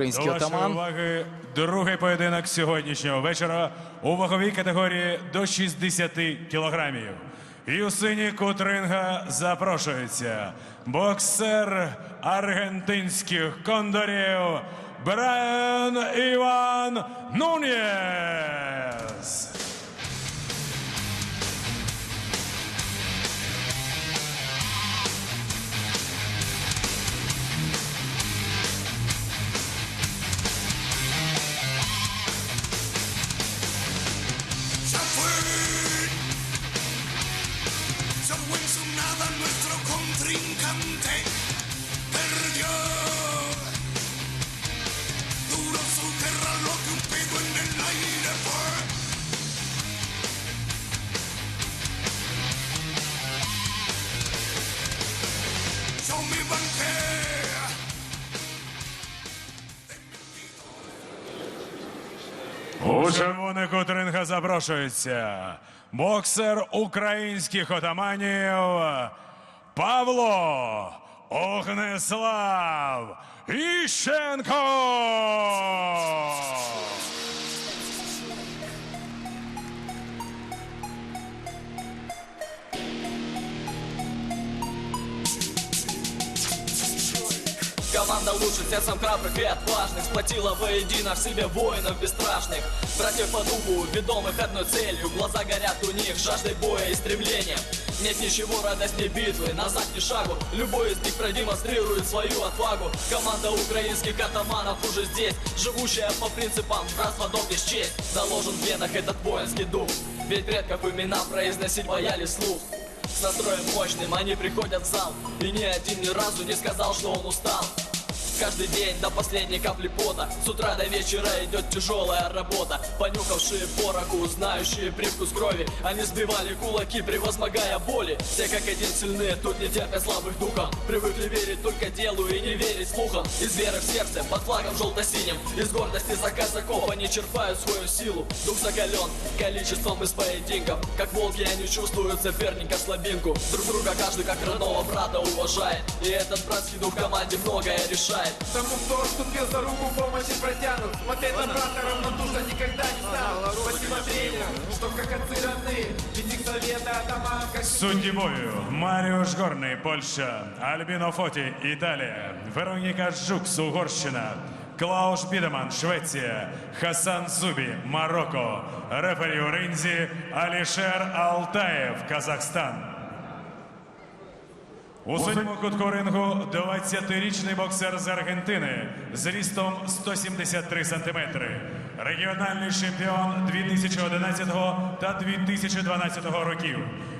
український До вашої отаман. уваги другий поєдинок сьогоднішнього вечора у ваговій категорії до 60 кілограмів. І у синій кут ринга запрошується боксер аргентинських кондорів Брайан Іван Нунєс. Fue su nada nuestro contrincante. Perdió. Duró su guerra lo que un pedo en el aire fue. Yo me banqué. У червоний кут запрошується боксер українських отаманів Павло Огнеслав Іщенко. Команда лучше сердцем храбрых и отважных. Сплотила воедино в себе воинов бесстрашных. Братьев по духу, ведомых одной целью. Глаза горят у них жаждой боя и стремлением. Нет ничего радостнее битвы, назад ни шагу Любой из них продемонстрирует свою отвагу. Команда украинских атаманов уже здесь. Живущая по принципам братства, долг и честь Заложен в венах этот воинский дух. Ведь предков имена произносить боялись слух с настроем мощным они приходят в зал. И ни один ни разу не сказал, что он устал Каждый день до последней капли пота. С утра до вечера идет тяжелая работа. Понюхавшие пороху, знающие привкус крови. Они сбивали кулаки, превозмогая боли. Все как один сильны, тут не терпят слабых духом Привыкли верить только делу и не верить слухам. Из веры в сердце, под флагом желто-синим. Из гордости за казаков они черпают свою силу. Дух закален количеством из поединков Как волки они чувствуют соперника слабинку. Друг друга каждый как родного брата уважает. И этот братский дух команде многое решает Тому, кто вступил за руку, помощи протянут Смотреть на брата равнодушно никогда не стану Спасибо тренеру, что как отцы родные Ведь их советы атаман, как Судді бою Маріуш Горний, Польща, Альбіно Фоті, Італія, Вероніка Жукс, Угорщина, Клауш Бідеман, Швеція, Хасан Зубі, Марокко, рефері у ринзі Алішер Алтаєв, Казахстан. У синьому кутку рингу 20-річний боксер з Аргентини з рістом 173 сантиметри. Регіональний чемпіон 2011 та 2012 років.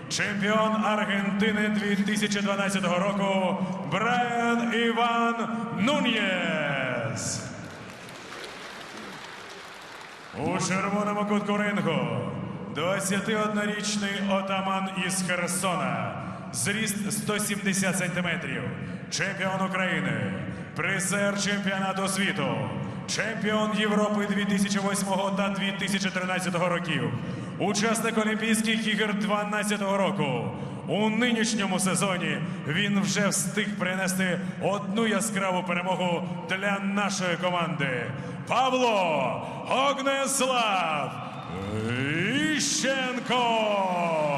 Чемпіон Аргентини 2012 року Брайан Іван Нуньєс. У червоному кутку рингу 21-річний отаман із Херсона. Зріст 170 сантиметрів. Чемпіон України. Призер чемпіонату світу. Чемпіон Європи 2008 та 2013 років. Учасник Олімпійських ігор 2012 року. У нинішньому сезоні він вже встиг принести одну яскраву перемогу для нашої команди. Павло Огнеслав Іщенко.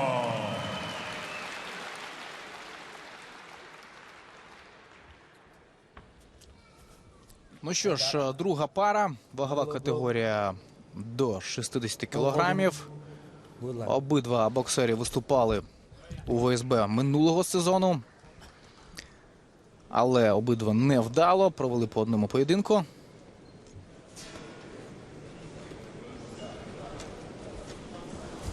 Ну що ж, е, друга пара, вагова категорія до 60 кілограмів. Обидва боксері виступали у ВСБ минулого сезону. Але обидва невдало, провели по одному поєдинку.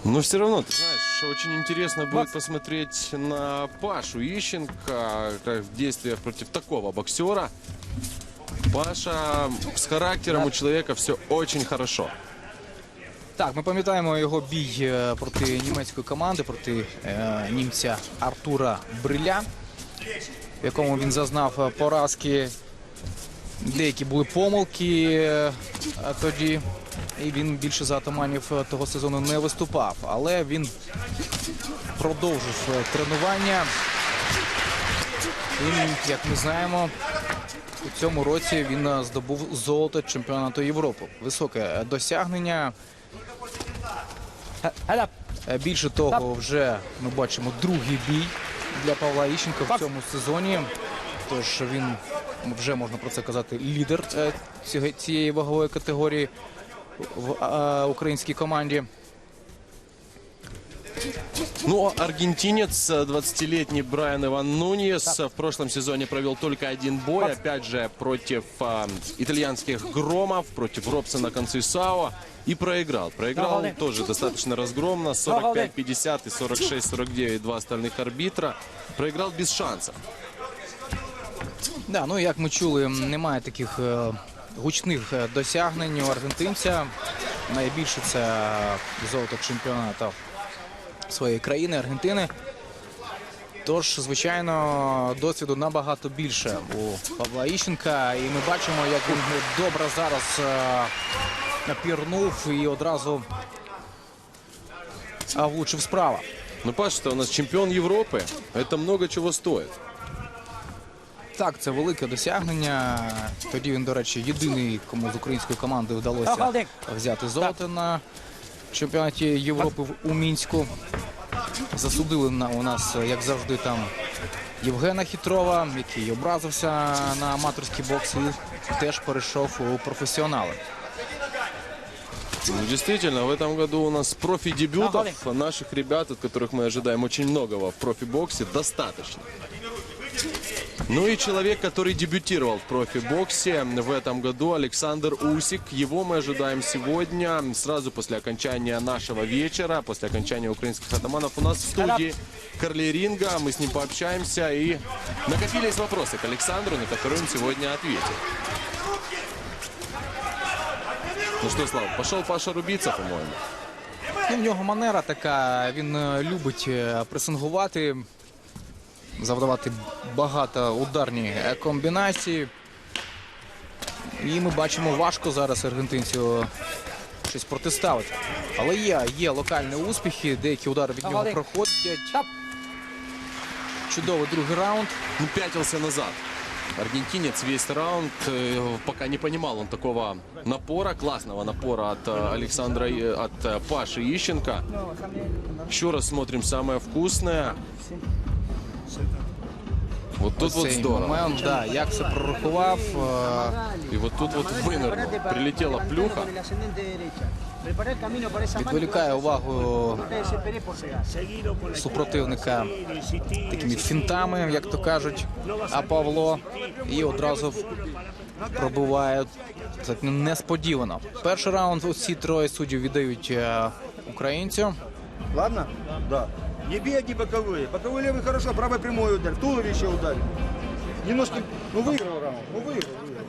Но все равно, ты знаешь, очень интересно будет посмотреть на Пашу Ищенко, как в действиях против такого боксера. Паша с характером у человека все очень хорошо. Так, ми пам'ятаємо його бій е, проти німецької команди, проти е, німця Артура Бриля, в якому він зазнав е, поразки. Деякі були помилки тоді, і він більше за атаманів того сезону не виступав. Але він продовжив тренування. Він, як ми знаємо, у цьому році він е, здобув золото чемпіонату Європи. Високе е, досягнення. Е, Більше того, вже ми бачимо другий бій для Павла Іщенка в цьому сезоні. Тож він вже можна про це казати лідер цієї вагової категорії в українській команді. Ну, а аргентинец, э, 20-летний Брайан Иван Нуньес, э, в прошлом сезоне провел только один бой, опять же, против а, итальянских Громов, против Робсона Концейсао, и проиграл. Проиграл тоже достаточно разгромно, 45-50 и 46-49, два остальных арбитра. Проиграл без шансов. Да, ну як ми чули, немає таких е, гучних е, досягнень у аргентинця. Найбільше це золото чемпіонату своєї країни, Аргентини. Тож, звичайно, досвіду набагато більше у Павла Іщенка. І ми бачимо, як він добре зараз е, напірнув і одразу влучив справа. Ну, Паша, у нас чемпион Европы. Это много чего стоит. Так, це велике досягнення. Тоді він, до речі, єдиний, кому з української команди вдалося взяти золото на чемпіонаті Європи в- у Мінську. Засудили на у нас, як завжди, там Євгена Хітрова, який образився на аматорський бокс і теж перейшов у професіонали. Ну, действительно, в этом году у нас профи-дебютов наших ребят, от которых мы ожидаем очень многого в профи-боксе, достаточно. Ну и человек, который дебютировал в профи-боксе в этом году, Александр Усик. Его мы ожидаем сегодня, сразу после окончания нашего вечера, после окончания украинских атаманов. У нас в студии Карли Ринга, мы с ним пообщаемся и накопились вопросы к Александру, на которые он сегодня ответит. Ну что, Слава, пошел Паша рубиться, по-моему. Ну, в нього манера така, він е, любить е, пресингувати, завдавати багато ударні е, комбінації. І ми бачимо, важко зараз аргентинцю щось протиставити. Але є, є локальні успіхи, деякі удари від нього проходять. Чудовий другий раунд. Ну, пятился назад. Аргентинец весь раунд э, пока не понимал он такого напора, классного напора от э, Александра, И- от э, Паши Ищенко. Еще раз смотрим самое вкусное. Вот тут вот Цей здорово. момент, да, як це прорахував. е, И вот тут вот вынырнул. Прилетела плюха. Відволікає увагу супротивника такими фінтами, як то кажуть. А Павло і одразу пробиває так несподівано. Перший раунд усі троє суддів віддають е, українцю. Ладно? Да. Не беги боковые. Боковой левый хорошо, правый прямой удар. В туловище ударил. Немножко, ну выиграл раунд. Ну выиграл. выиграл.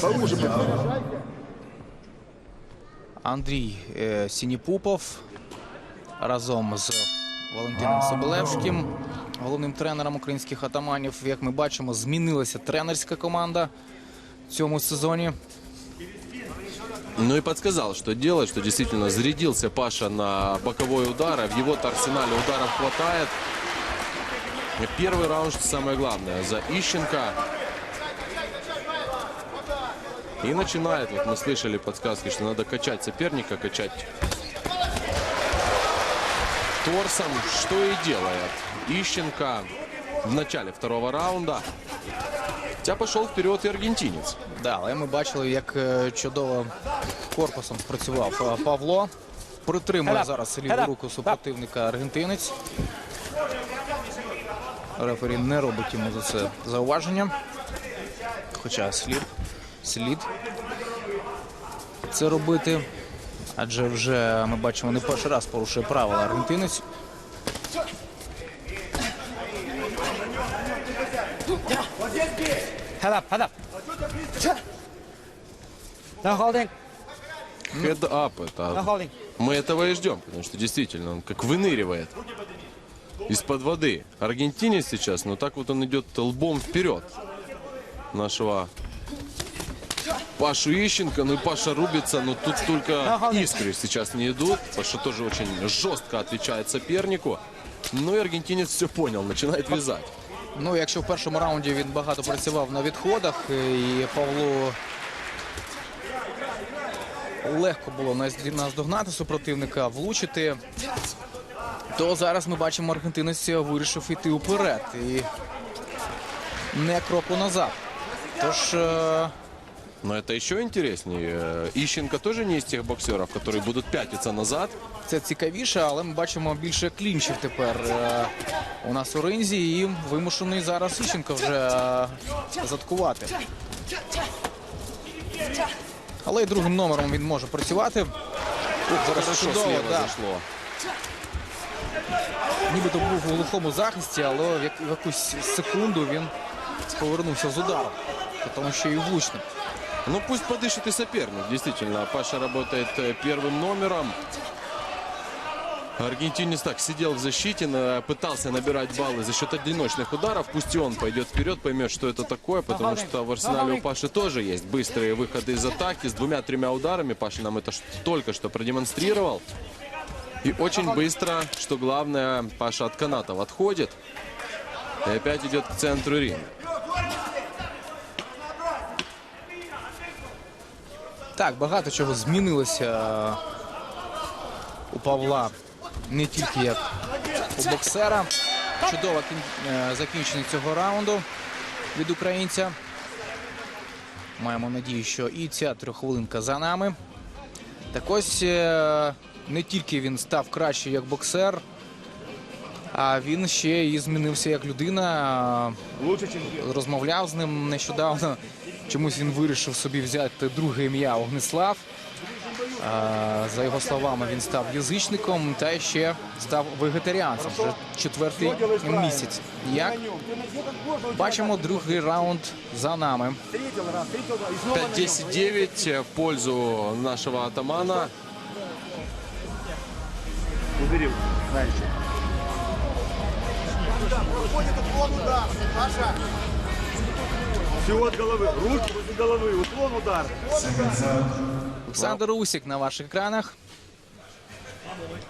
Повыше, повыше. Андрій е, Сініпупов разом з Валентином Соболевським, головним тренером українських атаманів. Як ми бачимо, змінилася тренерська команда в цьому сезоні. Ну и подсказал, что делать, что действительно зарядился Паша на боковой удар, а в его арсенале ударов хватает. Первый раунд, что самое главное, за Ищенко. И начинает, вот мы слышали подсказки, что надо качать соперника, качать торсом, что и делает Ищенко в начале второго раунда. Хотя пошел вперед и аргентинец. Да, але ми бачили, як е, чудово корпусом спрацював е, Павло. Притримує зараз ліву руку супротивника аргентинець. Рефері не робить йому за це зауваження. Хоча слід, слід це робити. Адже вже ми бачимо не перший раз порушує правила аргентинець. Head up, head up. No holding, Хед-ап no это holding. Мы этого и ждем, потому что действительно он как выныривает из-под воды. Аргентинец сейчас, но так вот он идет лбом вперед нашего Пашу Ищенко. Ну и Паша рубится, но тут только искры сейчас не идут. Паша тоже очень жестко отвечает сопернику. Ну и аргентинец все понял, начинает вязать. Ну, якщо в першому раунді він багато працював на відходах, е, і Павлу легко було наз- наздогнати супротивника, влучити, то зараз ми бачимо, аргентинець вирішив йти уперед і не кроку назад. Тож е, Но это еще интереснее. Э, Ищенко тоже не из тех боксеров, которые будут пятиться назад. це цікавіше, але ми бачимо більше клінчів тепер е, у нас у ринзі і вимушений зараз Іщенко вже е, заткувати. Але і другим номером він може працювати. Ух, зараз Хорошо чудово, слева да. зашло. Нібито був у глухому захисті, але в як- в якусь секунду він повернувся з ударом. Тому що і влучним. Ну пусть подышит и соперник. Действительно, Паша работает э, первым номером. Аргентинец так сидел в защите, пытался набирать баллы за счет одиночных ударов. Пусть и он пойдет вперед, поймет, что это такое, потому что в арсенале у Паши тоже есть быстрые выходы из атаки с двумя-тремя ударами. Паша нам это только что продемонстрировал. И очень быстро, что главное, Паша от канатов отходит. И опять идет к центру ринга. Так, багато чого змінилося е, у Павла не тільки як у боксера. Чудове е, закінчення цього раунду від українця. Маємо надію, що і ця трьоххвилинка за нами. Так ось е, не тільки він став краще як боксер, а він ще і змінився як людина. Розмовляв з ним нещодавно. Чомусь він вирішив собі взяти друге ім'я Огнислав. За його словами, він став язичником та ще став вегетаріанцем вже четвертий місяць. Як бачимо, другий раунд за нами. встретил раз, встретил раз, и снова на нем. 5-10 в пользу нашего атамана. Убери дальше. Все от головы. Руки возле головы. Уклон удар. Олександр Усік на ваших екранах.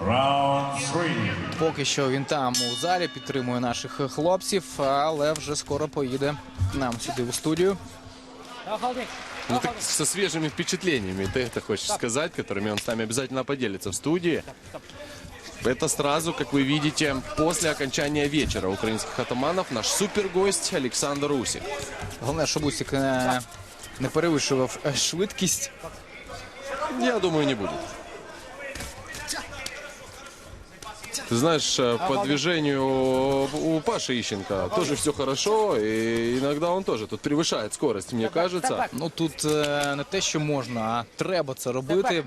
Раунд 3. Поки що він там у залі підтримує наших хлопців, але вже скоро поїде к нам сюди у студію. Ну так со свежими впечатлениями, ты это хочешь сказать, которыми он с нами обязательно поделится в студии. Это сразу, как вы видите, после окончания вечера украинских атаманов наш супергость Александр Усик. Головне, щоб Усік не, не перевищував е, швидкість. Я думаю, не будет. Ты знаешь, э, по движению у Паши Ищенко тоже все хорошо, и иногда он тоже тут превышает скорость, мне кажется. Ну тут е, не те, що можна, а треба це робити.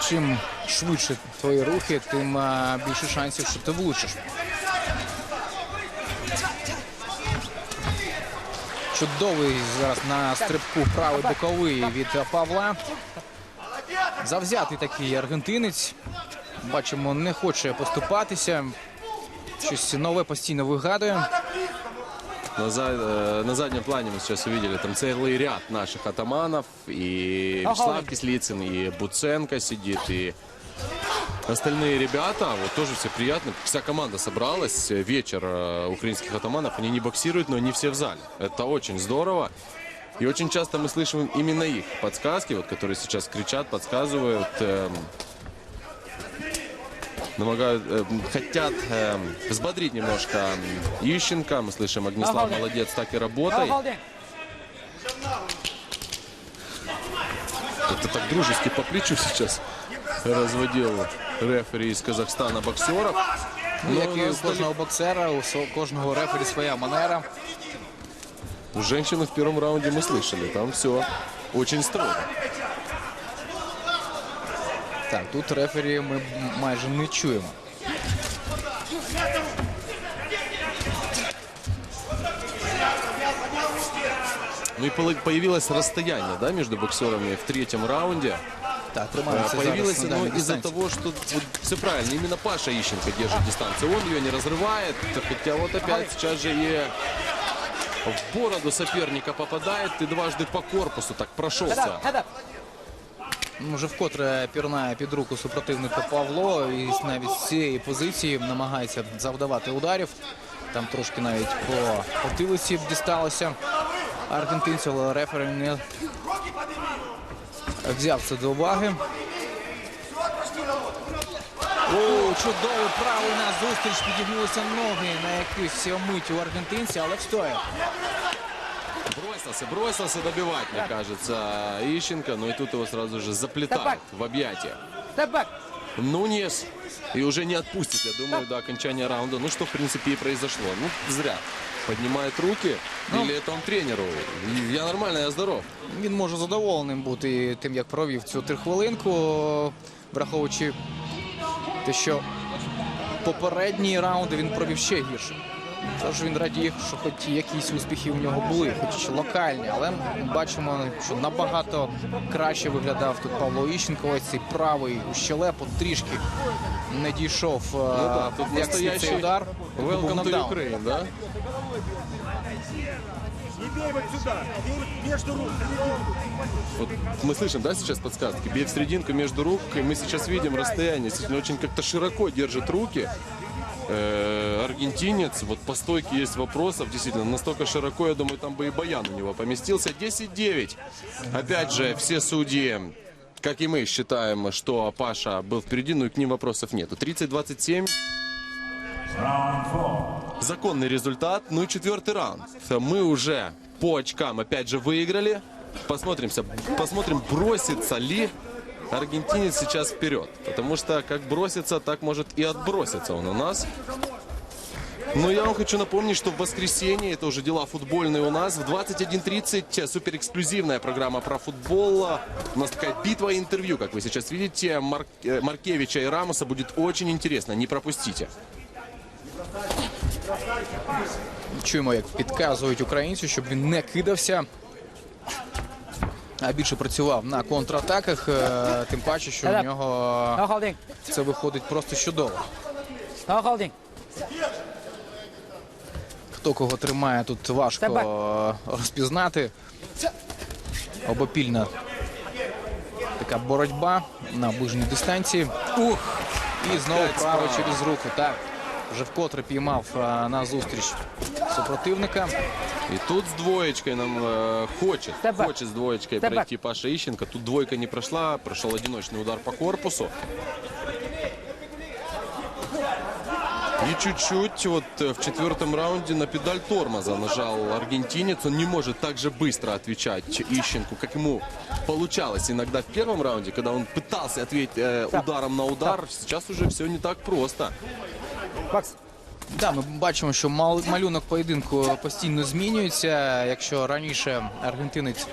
Чим швидше твої рухи, тим більше шансів, що ти влучиш. Чудовий зараз на стрибку правий боковий від Павла. Завзятий такий аргентинець. Бачимо, не хоче поступатися. Щось нове постійно вигадує. На, за- э, на заднем плане мы сейчас увидели там целый ряд наших атаманов. И Вячеслав Кислицын, и Буценко сидит, и остальные ребята. Вот тоже все приятно. Вся команда собралась. Вечер э, украинских атаманов. Они не боксируют, но они все в зале. Это очень здорово. И очень часто мы слышим именно их подсказки, вот, которые сейчас кричат, подсказывают. эм, Помогают, эм, хотят эм, взбодрить немножко Ищенко. Мы слышим, Огнеслав, молодец, так и работай. Это так дружески по плечу сейчас разводил рефери из Казахстана боксеров. Ну, як і у нас кожного боксера, у кожного рефері своя манера. У женщины в первом раунде мы слышали, там все очень строго. Так, тут рефері ми майже не чуємо. Ну и полы- появилось расстояние, да, между боксерами в третьем раунде. Так, Э, тримаємося Появилось зараз на оно даній из-за дистанції. того, что вот, все правильно, именно Паша Ищенко держит дистанцию. Он ее не разрывает, хотя вот опять сейчас же и в бороду соперника попадает и дважды по корпусу так прошелся. Ну, Вже вкотре пірнає під руку супротивника Павло і навіть з цієї позиції намагається завдавати ударів. Там трошки навіть по потилиці дісталося аргентинцю, але рефері не взяв це до уваги. О, чудовий правий на зустріч. Підігнулися ноги на якусь мить у аргентинця, але встояв. Бросился, бросился добивать, мне кажется, Ищенко. Но и тут его сразу же заплетают в объятия. Нунес. И уже не отпустит, я думаю, до окончания раунда. Ну, что, в принципе, и произошло. Ну, зря. Поднимает руки. Или это он тренеру? Я нормально, я здоров. Він може задоволеним бути тим, як провів цю трихвилинку, враховуючи те, що попередні раунди він провів ще гірше. Тож він радів, що хоч якісь успіхи у нього були, хоч і локальні, але ми бачимо, що набагато краще виглядав тут Павло Іщенко. Ось цей правий у щелепу трішки не дійшов Ну да, е, тут як слід настоящий цей удар. Був Welcome to нокдаун. Ukraine, да? Не бей вот сюда, бей между рук. Вот мы слышим, да, сейчас подсказки? Бей в серединку между рук, и мы сейчас видим расстояние. Действительно, очень как-то широко держит руки. Э, аргентинец, вот по стойке есть вопросов, действительно, настолько широко, я думаю, там бы и Баян у него поместился. 10-9. Опять же, все судьи, как и мы, считаем, что Паша был впереди, но и к ним вопросов нету. 30-27. Раунд 4. Законный результат. Ну и четвертый раунд. Мы уже по очкам опять же выиграли. Посмотримся, посмотрим, бросится ли аргентинец сейчас вперед. Потому что как бросится, так может и отброситься он у нас. Но я вам хочу напомнить, что в воскресенье, это уже дела футбольные у нас, в 21.30 суперэксклюзивная программа про футбол. У нас такая битва интервью, как вы сейчас видите, Марк- э, Маркевича и Рамоса будет очень интересно, не пропустите. Чуємо, як підказують українцю, щоб він не кидався. А більше працював на контратаках, е, тим паче, що в нього це виходить просто чудово. Хто кого тримає, тут важко е, розпізнати. Обопільна така боротьба на ближній дистанції. Ух! І знову право через руку. Так, вже вкотре піймав е, на зустріч супротивника. И тут с двоечкой нам э, хочет, back. хочет с двоечкой back. пройти Паша Ищенко. Тут двойка не прошла, прошел одиночный удар по корпусу. И чуть-чуть вот э, в четвертом раунде на педаль тормоза нажал аргентинец. Он не может так же быстро отвечать Ищенку, как ему получалось иногда в первом раунде, когда он пытался ответить э, ударом на удар. Сейчас уже все не так просто. Box. Да, ми бачимо, що мал- малюнок поєдинку постійно змінюється. Якщо раніше аргентинець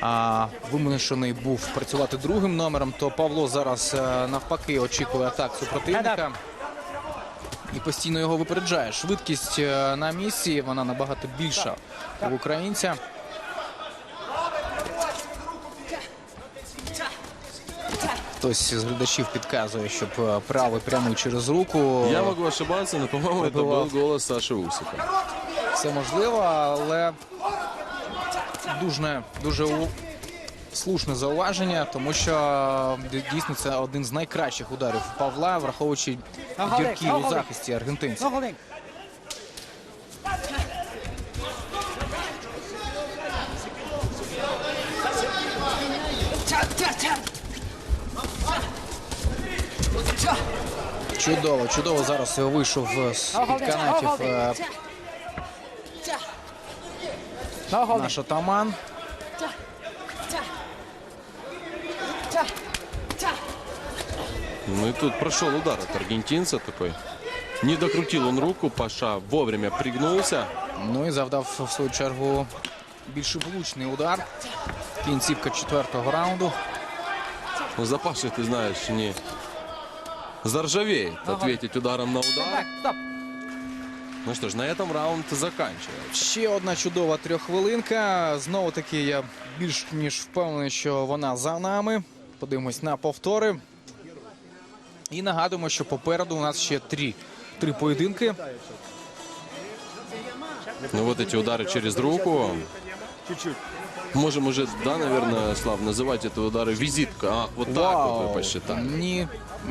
а, вимушений був працювати другим номером, то Павло зараз е, навпаки очікує атак супротивника. І постійно його випереджає. Швидкість е, на місці, вона набагато більша у українця. Хтось з глядачів підказує, щоб е, правий прямий через руку. Я могу ошибаться, но, по-моему, это Пробивал. был голос Саши Усика. Це можливо, але дуже, дуже у- слушне зауваження, тому що дійсно це один з найкращих ударів Павла, враховуючи дірки у захисті аргентинців. Чудово, чудово зараз вийшов з під канатів наш атаман. Ну и тут прошел удар от аргентинца такой. Не докрутил он руку, Паша вовремя пригнулся. Ну і завдав в свою чергу більш влучний удар. Кінцівка четвертого раунду. Ну, за Пашей, ты знаешь, не заржавеет ответить ударом на Step удар. back. Stop. Ну что ж, на этом раунд заканчивается. Ще одна чудова трьоххвилинка. Знову таки, я більш ніж впевнений, що вона за нами. Подивимось на повтори. І нагадуємо, що попереду у нас ще три, три поєдинки. Ну вот эти удары через руку. Чуть-чуть. Можем уже, да, наверное, Слав, называть это удары визитка. Ах, вот так вот вы посчитали. Ні,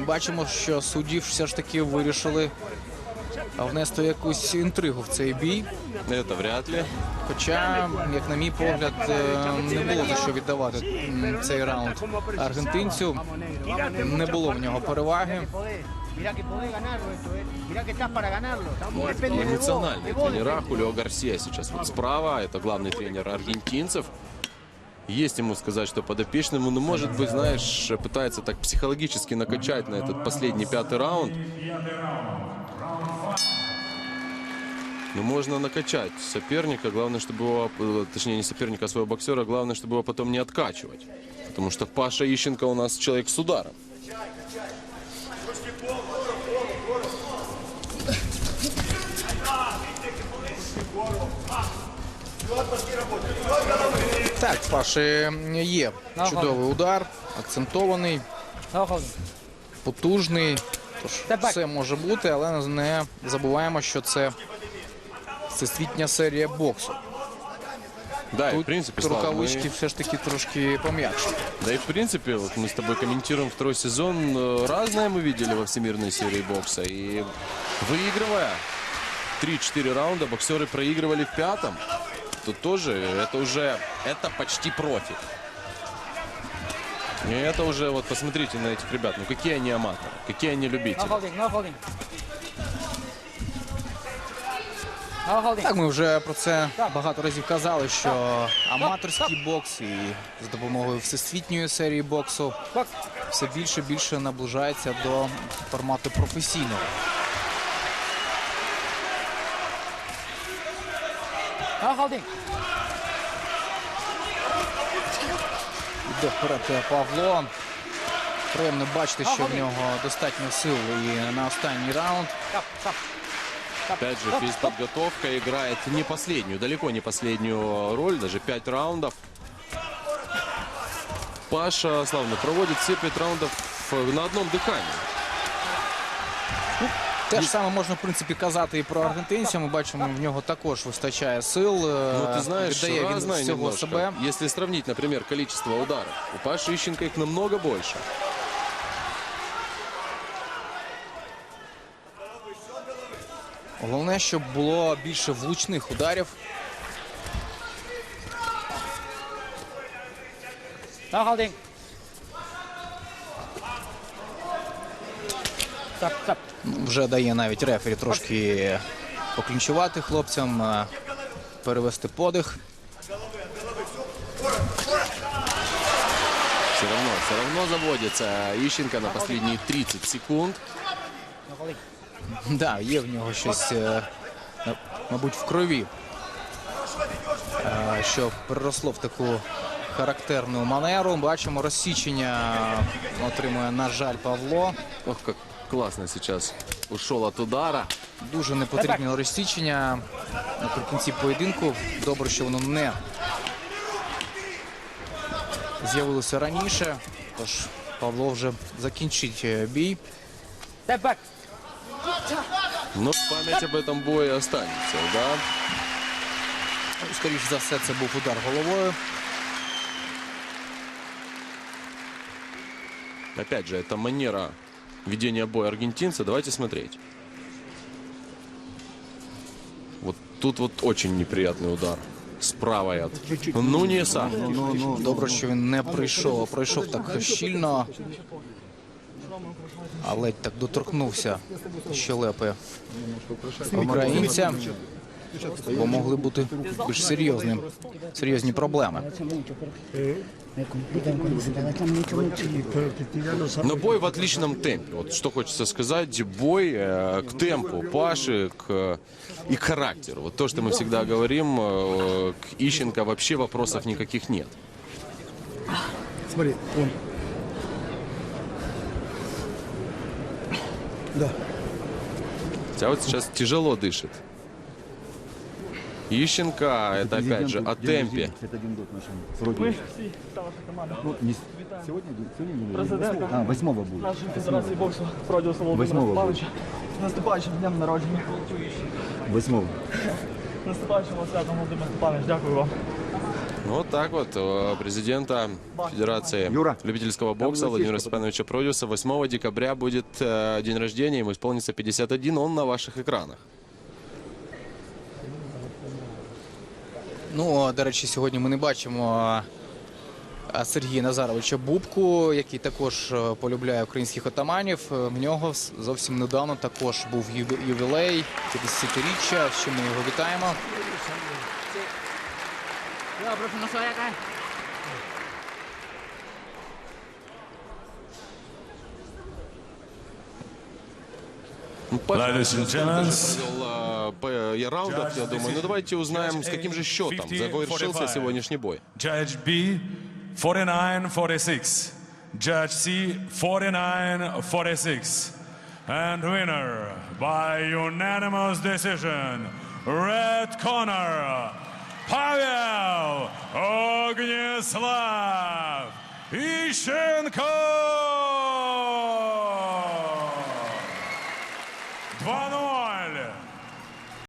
бачимо, що судді все ж таки вирішили внести якусь інтригу в цей бій. Это вряд ли. Хоча, як на мій погляд, е, не було за що віддавати м, цей раунд аргентинцю. Не було в нього переваги. Mira que podés ganarlo esto, eh. Mira que estás para ganarlo. Estamos depende de vos, Эмоциональные de vos тренера. Хулио Гарсия сейчас вот справа. Это главный тренер аргентинцев. Есть ему сказать, что подопечному, но, может быть, знаешь, пытается так психологически накачать на этот последний пятый раунд. Ну, можно накачать соперника, главное, чтобы его, э, точнее, не соперника, а своего боксера, главное, чтобы его потом не откачивать. Потому что Паша Ищенко у нас человек с ударом. Так, в Паші є чудовий удар, акцентований, No holding. потужний. Тож Та бак. все може бути, але не забуваємо, що це всесвітня серія боксу. Да, и в Тут принципе, Слава, мы- рукавички все ж таки трошки пом'якші. Да и в принципе, вот мы с тобой комментируем второй сезон. э, Разное мы видели во всемирной серии бокса. И выигрывая 3-4 раунда, боксеры проигрывали в пятом. Тут тоже это уже, это почти профи. И это уже, вот посмотрите на этих ребят, ну какие они аматоры, какие они No любители. holding, no holding. No holding. Так, ми вже про це багато разів казали, що аматорський бокс і з допомогою всесвітньої серії боксу Box. все більше і більше наближається до формату професійного. No holding. Йде вперед е, Павло. Приємно бачити, що в нього достатньо сил і на останній раунд. Stop, stop. Опять же, физподготовка играет не последнюю, далеко не последнюю роль, даже 5 раундов. Паша Славно проводит все 5 раундов э, на одном дыхании. Те ж саме можна в принципі казати і про аргентинця. Ми бачимо, в нього також вистачає сил. е, Ну, ты знаешь, віддає він всього немножко. себе. Если сравнить, например, количество ударов, у Паши Ищенко их намного больше. Головне, щоб було більше влучних ударів. No holding. Вже дає навіть рефері трошки поклінчувати хлопцям, е, перевести подих. Все равно, все равно заводится Ищенко на последние 30 секунд. Да, є в нього щось, е, мабуть, в крові, е, що переросло в таку характерну манеру. Бачимо, розсічення отримує, на жаль, Павло. Ох, как классно сейчас ушел от удара. Дуже непотрібне розсічення наприкінці поєдинку. Добре, що воно не з'явилося раніше. Тож Павло вже закінчить е, бій. Но память об этом бое останется, да? Ну, Скоріш за все, це був удар головою. Опять же, это манера ведения боя аргентинца. Давайте смотреть. Вот тут вот очень неприятный удар. С правой от Нуниеса. Добре, що він не прийшов, а пройшов так щільно. А так доторкнувся щелепи українця. Бо могли бути більш серйозні, серйозні проблеми. Но бой в отличном темпе. Вот что хочется сказать, бой э, к темпу Паши к, и к характеру. Вот то, что мы всегда говорим, э, к Ищенко вообще вопросов никаких нет. Смотри, он. Да. Хотя вот сейчас тяжело дышит. Ищенко, это опять же о темпе. Это один год нашему. Вроде. Ну, не с- сегодня, сегодня не Президента. А, восьмого будет. Нашої федерації боксу Продіуса Володимира Восьмого Степановича. З наступаючим днем народження. Восьмого. З наступаючим вас святом Володимир Степанович. Дякую вам. Ну, Вот так вот э, президента Федерации Юра, любительского бокса там Владимира насечка Степановича Продюса 8 декабря будет э, день рождения, ему исполнится 51, он на ваших экранах. Ну, до речі, сьогодні ми не бачимо Сергія Назаровича Бубку, який також полюбляє українських отаманів. Е, В нього зовсім недавно також був ювілей 50-річчя, з чим ми його вітаємо. Ну, Ladies and gentlemen. Э, по я думаю. Ну, давайте узнаем, с каким же счетом завершился сегодняшний бой. Judge B 49-46. Judge C 49-46. And winner by unanimous decision, red corner, Pavel Ognislav Ищенко!